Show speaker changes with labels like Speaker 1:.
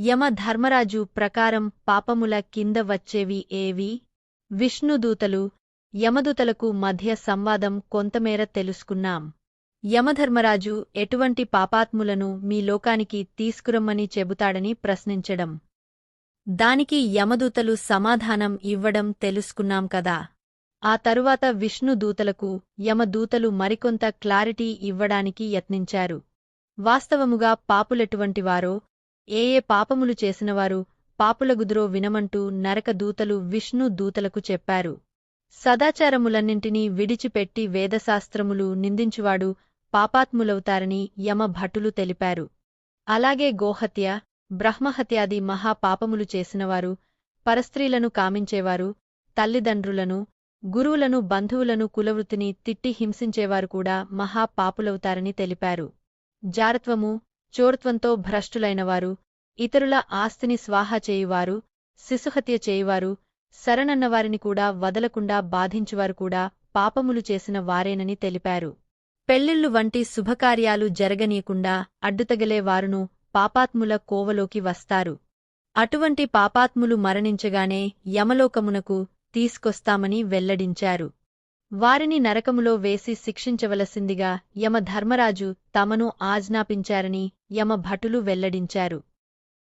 Speaker 1: యమ ధర్మరాజు ప్రకారం పాపముల కింద వచ్చేవి ఏవి? విష్ణుదూతలు యమదూతలకు మధ్య సంవాదం కొంతమేర తెలుసుకున్నాం. యమధర్మరాజు ఎటువంటి పాపాత్ములను మీ లోకానికి తీసుకురమ్మని చెబుతాడని ప్రశ్నించడం. దానికి యమదూతలు సమాధానం ఇవ్వడం తెలుసుకున్నాం కదా. ఆ తరువాత విష్ణుదూతలకు యమదూతలు మరికొంత క్లారిటీ ఇవ్వడానికి యత్నించారు. వాస్తవముగా పాపులెటువంటివారో ఏ ఏ పాపములు చేసినవారు పాపులగుదురో వినమంటూ నరకదూతలు విష్ణు దూతలకు చెప్పారు. సదాచారములన్నింటినీ విడిచిపెట్టి వేదశాస్త్రములు నిందించువాడు పాపాత్ములవుతారని యమభటులు తెలిపారు. అలాగే గోహత్య బ్రహ్మహత్యాది మహాపాపములు చేసినవారు పరస్త్రీలను కామించేవారు తల్లిదండ్రులను గురువులను బంధువులను కులవృత్తిని తిట్టి హింసించేవారు కూడా మహాపాపులవుతారని తెలిపారు. జారత్వము చోరత్వంతో భ్రష్టులైనవారు ఇతరుల ఆస్తిని స్వాహా చేయువారు శిశుహత్య చేయువారు శరణన్నవారిని కూడా వదలకుండా బాధించువారు కూడా పాపములు చేసిన వారేనని తెలిపారు. పెళ్ళిళ్ళు వంటి శుభకార్యాలు జరగనీయకుండా అడ్డుతగలే వారును పాపాత్ముల కోవలోకి వస్తారు. అటువంటి పాపాత్ములు మరణించగానే యమలోకమునకు తీసుకొస్తామని వెల్లడించారు. వారిని నరకములో వేసి శిక్షించవలసిందిగా యమధర్మరాజు తమను ఆజ్ఞాపించారని యమభటులు వెల్లడించారు.